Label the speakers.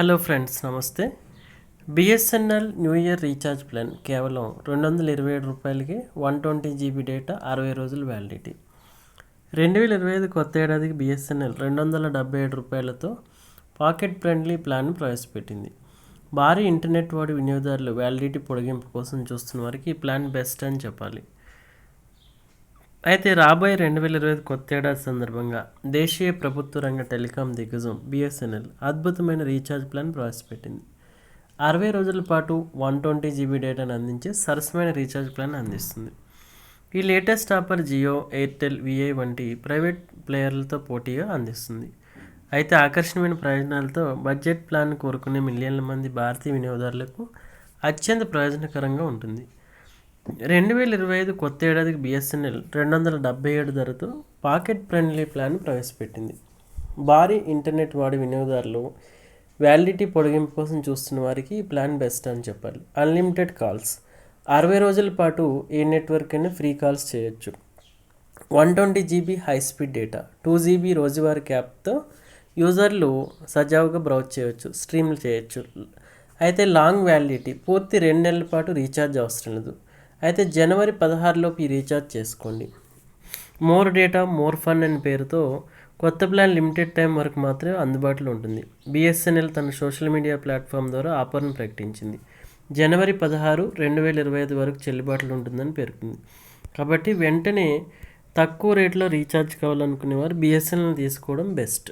Speaker 1: Hello friends నమస్తే. BSNL new year recharge plan కేవలం రెండు వందల ఇరవై ఏడు రూపాయలకి వన్ ట్వంటీ జీబీ డేటా అరవై రోజుల వ్యాలిడిటీ రెండు వేల ఇరవై ఐదు కొత్త ఏడాదికి బిఎస్ఎన్ఎల్ రెండు వందల డెబ్బై ఏడు రూపాయలతో పాకెట్ ఫ్రెండ్లీ ప్లాన్ ప్రవేశపెట్టింది. భారీ ఇంటర్నెట్ వాడి వినియోగదారులు వ్యాలిడిటీ పొడిగింపు కోసం చూస్తున్న వారికి ఈ ప్లాన్ బెస్ట్ అని చెప్పాలి. అయితే రాబోయే రెండు వేల ఇరవై ఐదు కొత్త ఏడాది సందర్భంగా దేశీయ ప్రభుత్వ రంగ టెలికాం దిగ్గజం బిఎస్ఎన్ఎల్ అద్భుతమైన రీఛార్జ్ ప్లాన్ ప్రవేశపెట్టింది. అరవై రోజుల పాటు వన్ ట్వంటీ జీబీ డేటాను అందించే సరసమైన రీఛార్జ్ ప్లాన్ అందిస్తుంది. ఈ latest offer Jio Airtel VI వంటి ప్రైవేట్ ప్లేయర్లతో పోటీగా అందిస్తుంది. అయితే ఆకర్షణీయమైన ప్రయోజనాలతో బడ్జెట్ ప్లాన్ కోరుకునే మిలియన్ల మంది భారతీయ వినియోగదారులకు అత్యంత ప్రయోజనకరంగా ఉంటుంది. రెండు వేల ఇరవై ఐదు కొత్త ఏడాదికి బిఎస్ఎన్ఎల్ రెండు వందల డెబ్బై ఏడు ధరతో పాకెట్ ఫ్రెండ్లీ ప్లాన్ ప్రవేశపెట్టింది. భారీ ఇంటర్నెట్ వాడి వినియోగదారులు వ్యాలిడిటీ పొడిగింపు కోసం చూస్తున్న వారికి ఈ ప్లాన్ బెస్ట్ అని చెప్పాలి. Unlimited calls. అరవై రోజుల పాటు ఏ నెట్వర్క్ అయినా ఫ్రీ కాల్స్ చేయొచ్చు. One twenty GB high speed data two GB రోజువారీ క్యాప్తో యూజర్లు సజావుగా బ్రౌజ్ చేయొచ్చు స్ట్రీమ్లు చేయొచ్చు. అయితే లాంగ్ వ్యాలిడిటీ పూర్తి రెండు నెలల పాటు రీఛార్జ్ అవసరం లేదు. అయితే జనవరి పదహారులోపు ఈ రీఛార్జ్ చేసుకోండి. మోర్ డేటా మోర్ ఫన్ అనే పేరుతో కొత్త ప్లాన్ లిమిటెడ్ టైం వరకు మాత్రమే అందుబాటులో ఉంటుంది. బిఎస్ఎన్ఎల్ తన సోషల్ మీడియా ప్లాట్ఫామ్ ద్వారా ఆఫర్ను ప్రకటించింది. జనవరి పదహారు రెండు వేల ఇరవై ఐదు వరకు చెల్లుబాటులో ఉంటుందని పేర్కొంది. కాబట్టి వెంటనే తక్కువ రేట్లో రీఛార్జ్ కావాలనుకునే వారు బిఎస్ఎన్ఎల్ తీసుకోవడం బెస్ట్.